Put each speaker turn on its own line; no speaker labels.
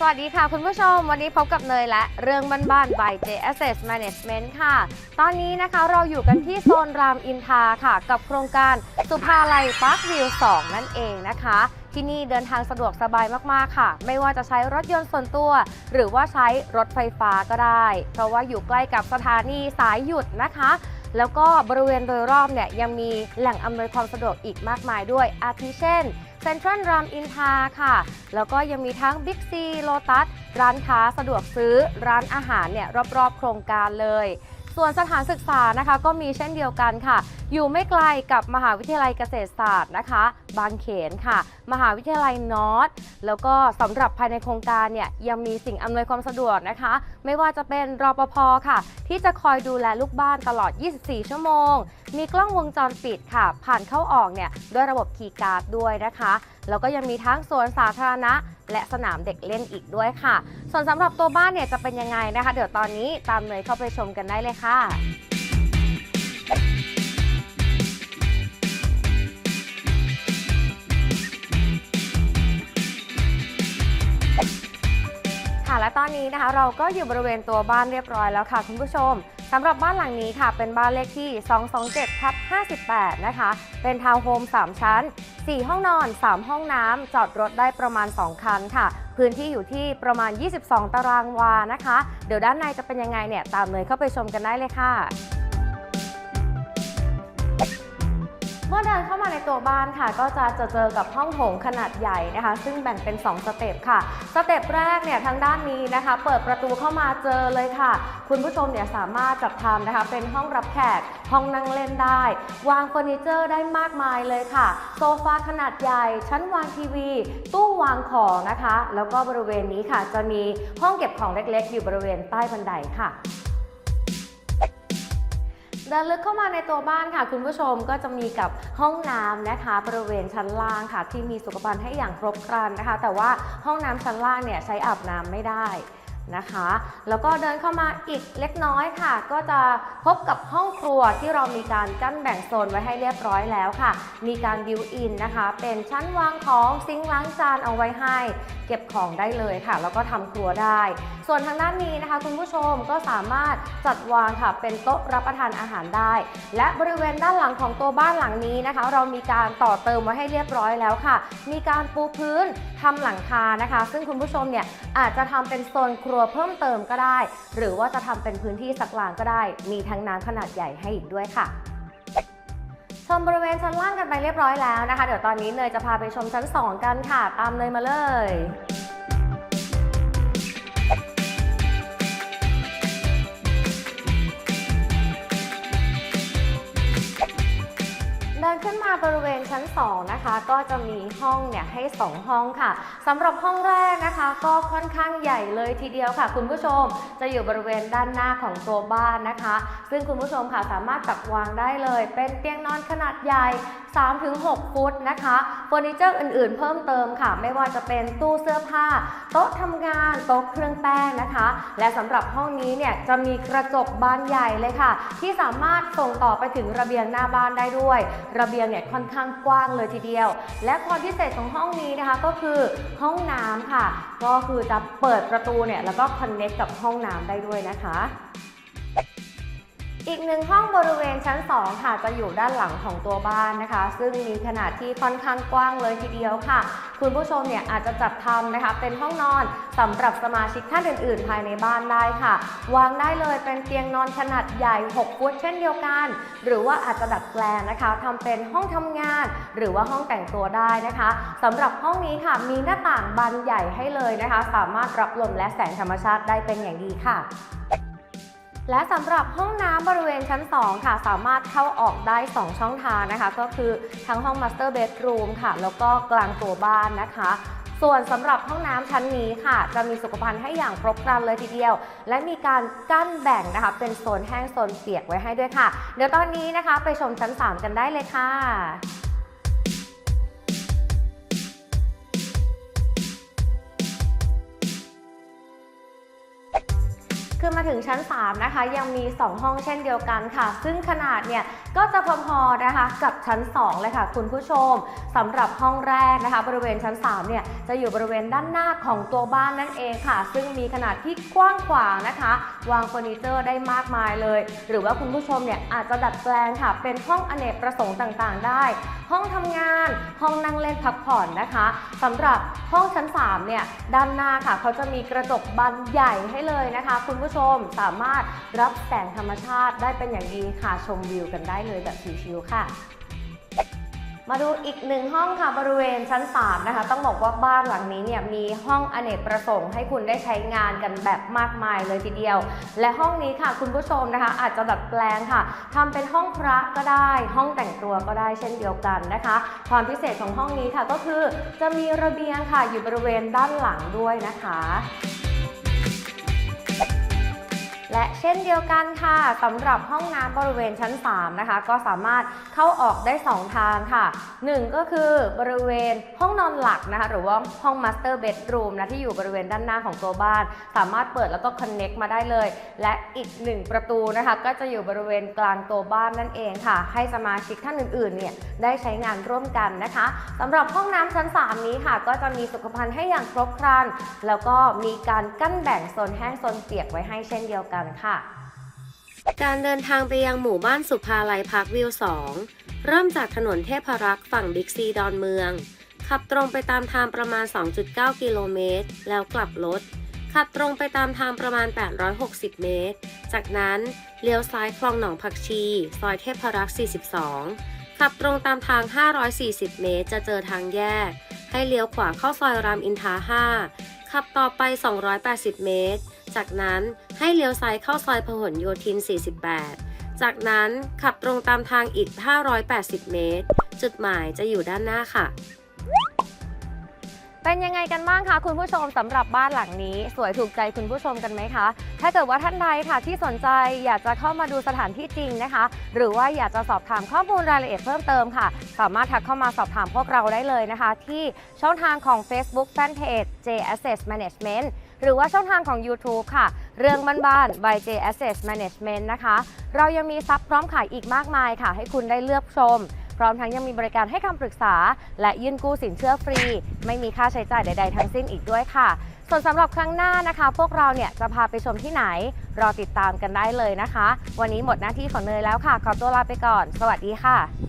สวัสดีค่ะคุณผู้ชม วันนี้พบกับเนยและเรื่องบ้านๆ by J Asset Management ค่ะ ตอนนี้นะคะเราอยู่กันที่โซนรามอินทราค่ะ กับโครงการสุภาลัยพาร์ควิว 2 นั่นเองนะคะ ที่นี่เดินทางสะดวกสบายมากๆค่ะ ไม่ว่าจะใช้รถยนต์ส่วนตัว หรือว่าใช้รถไฟฟ้าก็ได้ เพราะว่าอยู่ใกล้กับสถานีสายหยุดนะคะแล้วก็บริเวณโดยรอบเนี่ยยังมีแหล่งอำนวยความสะดวกอีกมากมายด้วย อาทิเช่น ซ็นทรัลรามอินทราค่ะ แล้วก็ยังมีทั้งบิ๊กซีโลตัสร้านค้าสะดวกซื้อร้านอาหารเนี่ยรอบๆ โครงการเลย ส่วนสถานศึกษานะคะก็มีเช่นเดียวกันค่ะ อยู่ไม่ไกลกับมหาวิทยาลัยเกษตรศาสตร์นะคะ บางเขนค่ะ มหาวิทยาลัยนอร์ทแล้วก็สำหรับภายในโครงการเนี่ยยังมีสิ่งอำนวยความสะดวกนะคะ ไม่ว่าจะเป็นรปภค่ะ ที่จะคอยดูแลลูกบ้านตลอด 24 ชั่วโมง มีกล้องวงจรปิดค่ะ ผ่านเข้าออกเนี่ยด้วยระบบคีย์การ์ดด้วยนะคะ แล้วก็ยังมีทั้งสวนสาธารณะ และสนามเด็กเล่นอีกด้วยค่ะ ส่วนสำหรับตัวบ้านเนี่ยจะเป็นยังไงนะคะ เดี๋ยวตอนนี้ตามเนยเข้าไปชมกันได้เลยค่ะค่ะและตอนนี้นะคะเราก็อยู่บริเวณตัวบ้านเรียบร้อยแล้วค่ะคุณผู้ชม สำหรับบ้านหลังนี้ค่ะ เป็นบ้านเลขที่ 227ทับ58 นะคะ เป็นทาวน์โฮม 3 ชั้น 4 ห้องนอน 3 ห้องน้ำ จอดรถได้ประมาณ 2 คันค่ะ พื้นที่อยู่ที่ประมาณ 22 ตารางวานะคะ เดี๋ยวด้านในจะเป็นยังไงเนี่ย ตามเลยเข้าไปชมกันได้เลยค่ะ เมื่อเดินเข้ามาในตัวบ้านค่ะ ก็จะเจอเจอกับห้องโถงขนาดใหญ่นะคะ ซึ่งแบ่งเป็น 2 สเต็ปค่ะ สเต็ปแรกเนี่ยทางด้านนี้นะคะ เปิดประตูเข้ามาเจอเลยค่ะ คุณผู้ชมเนี่ยสามารถจัดทำนะคะ เป็นห้องรับแขกห้องนั่งเล่นได้ วางเฟอร์นิเจอร์ได้มากมายเลยค่ะ โซฟาขนาดใหญ่ ชั้นวางทีวี ตู้วางของนะคะ แล้วก็บริเวณนี้ค่ะ จะมีห้องเก็บของเล็กๆ อยู่บริเวณใต้บันไดค่ะ เดินลึกเข้ามาในตัวบ้านค่ะ คุณผู้ชมก็จะมีกับห้องน้ำนะคะ บริเวณชั้นล่างค่ะ ที่มีสุขภัณฑ์ให้อย่างครบครันนะคะ แต่ว่าห้องน้ำชั้นล่างเนี่ยใช้อาบน้ำไม่ได้ นะคะ แล้วก็เดินเข้ามาอีกเล็กน้อยค่ะ ก็จะพบกับห้องครัวที่เรามีการกั้นแบ่งโซนไว้ให้เรียบร้อยแล้วค่ะ มีการบิวอินนะคะ เป็นชั้นวางของซิงค์ล้างจานเอาไว้ให้ เก็บของได้เลยค่ะ แล้วก็ทำครัวได้ ส่วนทางด้านนี้นะคะ คุณผู้ชมก็สามารถจัดวางค่ะ เป็นโต๊ะรับประทานอาหารได้ และบริเวณด้านหลังของตัวบ้านหลังนี้นะคะ เรามีการต่อเติมไว้ให้เรียบร้อยแล้วค่ะ มีการปูพื้นทำหลังคานะคะ ซึ่งคุณผู้ชมเนี่ยอาจจะทำเป็นโซนครัวเพิ่มเติมก็ได้ หรือว่าจะทำเป็นพื้นที่สักลางก็ได้ มีทั้งน้ำขนาดใหญ่ให้อีกด้วยค่ะชมบริเวณชั้นล่างกันไปเรียบร้อยแล้วนะคะ เดี๋ยวตอนนี้เนยจะพาไปชมชั้น 2 กันค่ะ ตามเนยมาเลย 2 นะคะ ก็จะมีห้องเนี่ยให้ 2 ห้องค่ะสำหรับห้องแรกนะคะ ก็ค่อนข้างใหญ่เลยทีเดียวค่ะ คุณผู้ชมจะอยู่บริเวณด้านหน้าของตัวบ้านนะคะ ซึ่งคุณผู้ชมค่ะสามารถจัดวางได้เลย เป็นเตียงนอนขนาดใหญ่ 3-6 ฟุตนะคะเฟอร์นิเจอร์อื่นๆ เพิ่มเติมค่ะ ไม่ว่าจะเป็นตู้เสื้อผ้า โต๊ะทำงาน โต๊ะเครื่องแป้งนะคะ และสำหรับห้องนี้เนี่ยจะมีกระจกบานใหญ่เลยค่ะ ที่สามารถส่งต่อไปถึงระเบียงหน้าบ้านได้ด้วย ระเบียงเนี่ยค่อนข้างกว้างเลยทีเดียว และความพิเศษของห้องนี้นะคะก็คือห้องน้ำค่ะ ก็คือจะเปิดประตูเนี่ยแล้วก็คอนเน็กกับห้องน้ำได้ด้วยนะคะ อีกหนึ่งห้องบริเวณชั้น 2 ค่ะ จะอยู่ด้านหลังของตัวบ้านนะคะ ซึ่งมีขนาดที่ค่อนข้างกว้างเลยทีเดียวค่ะ คุณผู้ชมเนี่ยอาจจะจัดทำนะคะ เป็นห้องนอนสำหรับสมาชิกท่านอื่น ๆ ภายในบ้านได้ค่ะ วางได้เลยเป็นเตียงนอนขนาดใหญ่ 6 ฟุตเช่นเดียวกัน หรือว่าอาจจะดัดแปลงนะคะทำเป็นห้องทำงาน หรือว่าห้องแต่งตัวได้นะคะสำหรับห้องนี้ค่ะ มีหน้าต่างบานใหญ่ให้เลยนะคะ สามารถรับลมและแสงธรรมชาติได้เป็นอย่างดีค่ะ และสำหรับห้องน้ำบริเวณชั้น 2 ค่ะ สามารถเข้าออกได้ 2 ช่องทางนะคะ ก็คือทั้งห้อง Master Bedroom ค่ะ แล้วก็กลางตัวบ้านนะคะ ส่วนสำหรับห้องน้ำชั้นนี้ค่ะ จะมีสุขภัณฑ์ให้อย่างครบครันเลยทีเดียว และมีการกั้นแบ่งนะคะ เป็นโซนแห้งโซนเปียกไว้ให้ด้วยค่ะ เดี๋ยวตอนนี้นะคะ ไปชมชั้น 3 กันได้เลยค่ะ คือมาถึงชั้น 3 นะคะ ยังมี 2 ห้องเช่นเดียวกันค่ะ ซึ่งขนาดเนี่ย ก็จะพอๆนะคะกับชั้น 2 เลยค่ะ คุณผู้ชมสำหรับห้องแรกนะคะ บริเวณชั้น 3 เนี่ยจะอยู่บริเวณด้านหน้าของตัวบ้านนั่นเองค่ะ ซึ่งมีขนาดที่กว้างขวางนะคะ วางเฟอร์นิเจอร์ได้มากมายเลย หรือว่าคุณผู้ชมเนี่ยอาจจะดัดแปลงค่ะ เป็นห้องอเนกประสงค์ต่างๆ ได้ ห้องทำงาน ห้องนั่งเล่นพักผ่อนนะคะสำหรับห้องชั้น 3 เนี่ยด้านหน้าค่ะเขาจะมีกระจกบานใหญ่ให้เลยนะคะ คุณผู้ชมสามารถรับแสงธรรมชาติได้เป็นอย่างดีค่ะชมวิวกันได้เลยแบบชิวๆค่ะ มาดูอีกหนึ่งห้องค่ะบริเวณชั้น 3 นะคะ ต้องบอกว่าบ้านหลังนี้เนี่ยมีห้องอเนกประสงค์ให้คุณได้ใช้งานกันแบบมากมายเลยทีเดียว และห้องนี้ค่ะคุณผู้ชมนะคะ อาจจะดัดแปลงค่ะทำเป็นห้องพระก็ได้ ห้องแต่งตัวก็ได้เช่นเดียวกันนะคะ ความพิเศษของห้องนี้ค่ะก็คือจะมีระเบียงค่ะอยู่บริเวณด้านหลังด้วยนะคะ และเช่นเดียวกันค่ะสำหรับห้องน้ำบริเวณชั้น 3 นะคะ ก็สามารถเข้าออกได้ 2 ทางค่ะ 1 ก็คือบริเวณห้องนอนหลักนะคะ หรือว่าห้อง Master Bedroom นะที่อยู่บริเวณด้านหน้าของตัวบ้าน สามารถเปิดแล้วก็ Connect มาได้เลย และอีก 1 ประตูนะคะ ก็จะอยู่บริเวณกลางตัวบ้านนั่นเองค่ะ ให้สมาชิกท่านอื่นๆเนี่ยได้ใช้งานร่วมกันนะคะสำหรับห้องน้ำชั้น 3 นี้ค่ะ ก็จะมีสุขภัณฑ์ให้อย่างครบครัน แล้วก็มีการกั้นแบ่งโซนแห้งโซนเปียกไว้ให้เช่นเดียวกันค่ะ การเดินทางไปยังหมู่บ้านสุภาลัยพาร์ควิว 2 เริ่มจากถนนเทพรักษ์ฝั่งบิ๊กซีดอนเมือง ขับตรงไปตามทางประมาณ 2.9 กิโลเมตร แล้วกลับรถ ขับตรงไปตามทางประมาณ 860 เมตร จากนั้นเลี้ยวซ้ายคลองหนองผักชี ซอยเทพรักษ์ 42 ขับตรงตามทาง 540 เมตร จะเจอทางแยก ให้เลี้ยวขวาเข้าซอยรามอินทรา5ขับต่อไป 280 เมตร จากนั้น ให้เลี้ยวซ้ายเข้าซอยพหลโยธิน 48 จากนั้นขับตรงตามทางอีก 580 เมตร จุดหมายจะอยู่ด้านหน้าค่ะ เป็นยังไงกันบ้างคะคุณผู้ชมสำหรับบ้านหลังนี้ สวยถูกใจคุณผู้ชมกันไหมคะ ถ้าเกิดว่าท่านใดค่ะที่สนใจอยากจะเข้ามาดูสถานที่จริงนะคะ หรือว่าอยากจะสอบถามข้อมูลรายละเอียดเพิ่มเติมค่ะ สามารถทักเข้ามาสอบถามพวกเราได้เลยนะคะ ที่ช่องทางของ Facebook Fanpage J Asset Management หรือว่าช่องทางของ YouTube ค่ะ เรื่องบ้านๆ by J Asset Management นะคะ เรายังมีซับพร้อมขายอีกมากมายค่ะ ให้คุณได้เลือกชม พร้อมทั้งยังมีบริการให้คำปรึกษา และยื่นกู้สินเชื่อฟรี ไม่มีค่าใช้จ่ายใด ๆ ทั้งสิ้นอีกด้วยค่ะ ส่วนสำหรับครั้งหน้านะคะ พวกเราเนี่ยจะพาไปชมที่ไหน รอติดตามกันได้เลยนะคะ วันนี้หมดหน้าที่ของเนยแล้วค่ะ ขอตัวลาไปก่อน สวัสดีค่ะ